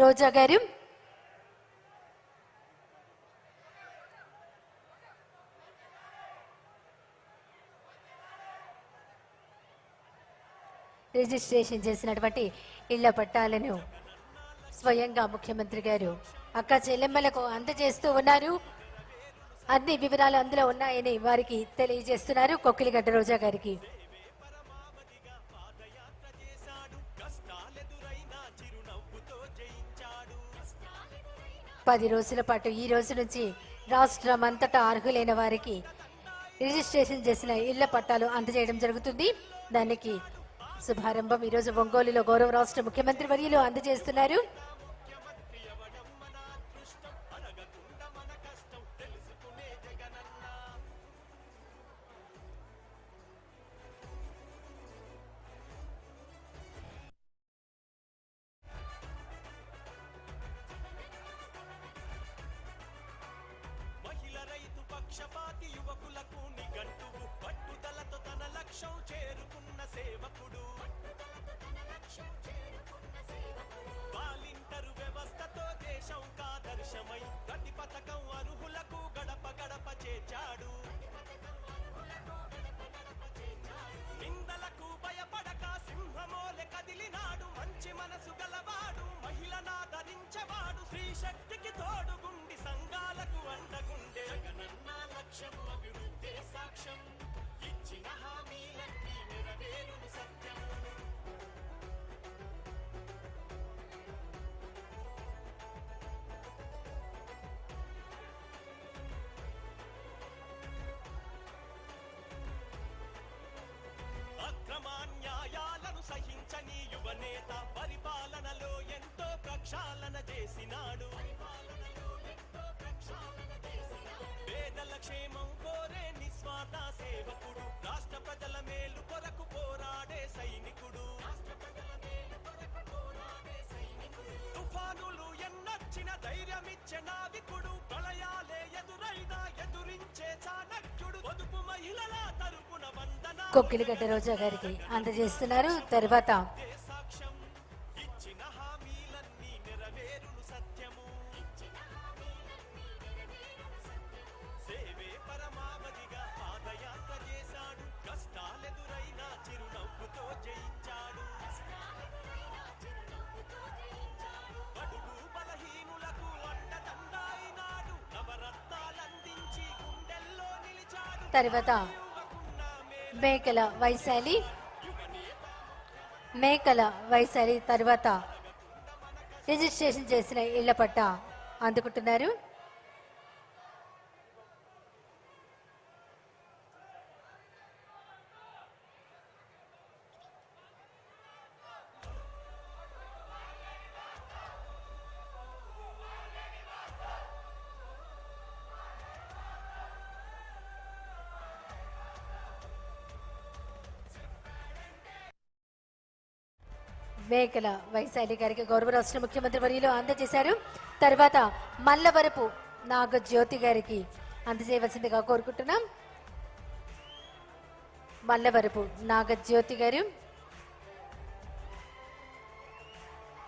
రోజా గారు. రిజిస్ట్రేషన్ చేసినటువంటి ఇళ్ళ పట్టాలను స్వయంగా ముఖ్యమంత్రి గారు అక్క చెల్లెమ్మలకు అందజేస్తూ ఉన్నారు. అన్ని వివరాలు అందులో ఉన్నాయని వారికి తెలియజేస్తున్నారు కొక్కిలిగడ్డ రోజా గారికి. పది రోజుల పాటు ఈ రోజు నుంచి రాష్ట్రం అంతటా అర్హులైన వారికి రిజిస్ట్రేషన్ చేసిన ఇళ్ళ పట్టాలు అందజేయడం జరుగుతుంది. దానికి శుభారంభం. ఈరోజు ఒంగోలులో గౌరవ రాష్ట్ర ముఖ్యమంత్రి వర్యులు అందజేస్తున్నారు. రైతు పక్షపాతి యువకులకు నిఘంటువు. పట్టుదలతో తన లక్ష్యం చేరుకున్న సేవకుడు. వాలింటరు వ్యవస్థతో దేశం కాదర్శమై ప్రతి పథకం అర్హులకు గడప గడప చేర్చాడు. నిందలకు భయపడక సింహమోలె కదిలినాడు. మంచి మనసు గలవాడు. మహిళనాదరించవాడు శ్రీశక్తి సాక్ష్యం. ఇచ్చిన హామీలన్నీ నెరవేరును సత్యము. అక్రమాన్యాయాలను సహించని యువనేత పరిపాలనలో ఎంతో ప్రక్షాళన చేసినాడు. పేదల క్షేమం ధైర్యమిచ్చే నావికుడు ప్రళయాలే ఎదురైనా ఎదురించే చాణక్యుడు. పొదుపు మహిళల తరపున వందన కొక్కిలిగడ్డ రోజా గారికి అందజేస్తున్నారు. తర్వాత తర్వాత మేకల వైశాలి మేకల వైశాలి తర్వాత రిజిస్ట్రేషన్ చేసిన ఇళ్ళ పట్ట అందుకుంటున్నారు. మేకల వైశాలి గారికి గౌరవ రాష్ట్ర ముఖ్యమంత్రి వర్యులు అందజేశారు. తర్వాత మల్లవరపు నాగజ్యోతి గారికి అందజేయవలసిందిగా కోరుకుంటున్నాం. మల్లవరపు నాగజ్యోతి గారు.